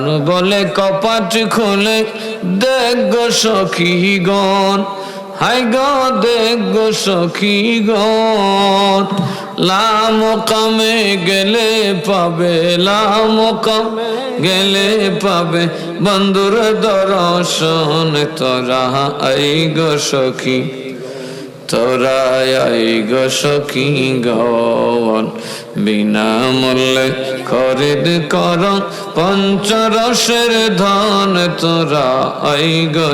প্রাণ বলে, কপাট খুলে দেখ গো সখী গণ হাই গো, দেখ গো গণ লাম কামে গেলে পাবে লাম কামে গেলে পাবে। বন্ধুর দর্শন তোরা, আই গো সখী। তোরা, আই গো সখী গন বিনামূল্যে খরিদ কর পঞ্চরসের ধন তোরা আই গো।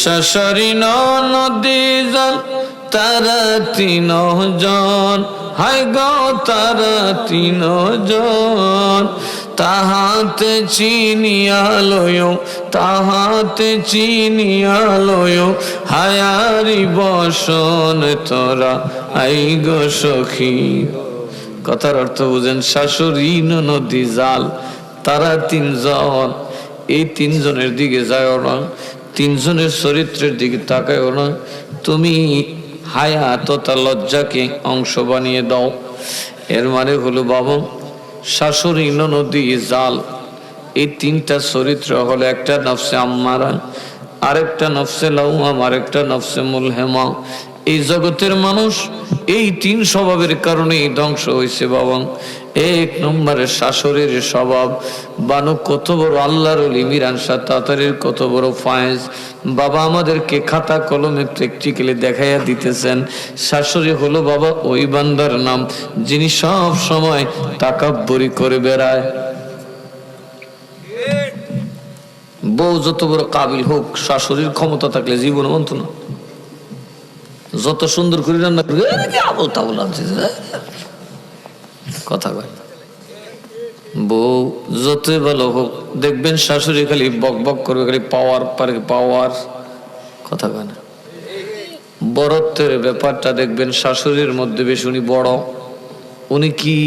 শাশরি নদী জল, তারা তিন জন হাই গো, তারা তিন জন তাহাতে চিনিয়ালয় তাহাতে চিনিয়ালয় হায়ারি বসন তোরা আই গো সখী। কথার অর্থ বুঝেন, শাশুড়ি নদী জাল, তারা তিনজন। এই তিনজনের দিকে যায় না, তিনজনের চরিত্রের দিকে তাকায় না। তুমি হায়া তথা লজ্জাকে অংশ বানিয়ে দাও। এর মানে হলো, বাবা, শাশুড়ি নদী জাল, এই তিনটা চরিত্র হলো একটা নফসে আম্মারা, আরেকটা নফসে লাউমাম আরেকটা নফসে মুলহেমা। এই জগতের মানুষ এই তিন স্বভাবের কারণেই ধ্বংস হয়েছে বাবা। এক নম্বরের শাশুড়ির স্বভাব। বানু, কত বড় আল্লাহর লিমিরান তাতারের কত বড় ফায়েজ। বাবা আমাদেরকে খাতা কলমে প্র্যাকটিক্যালি দেখাইয়া দিতেছেন। শাশুড়ি হলো বাবা ওই বান্দার নাম, যিনি সব সময় তাকাব্বরি করে বেড়ায়। বউ যত বড় কাবিল হোক, শাশুড়ির ক্ষমতা থাকলে জীবন বন্ত না। যত সুন্দর করে রান্না করবে "এ, কি আবল তাবল আনছিস, কথা কয়। বউ যতই ভালো হোক দেখবেন শাশুড়ি খালি বক বক করবে খালি পাওয়ার পারে পাওয়ার। কথা কয় না। বড়ত্বের ব্যাপারটা দেখবেন শাশুড়ির মধ্যে বেশ উনি বড়। উনি কি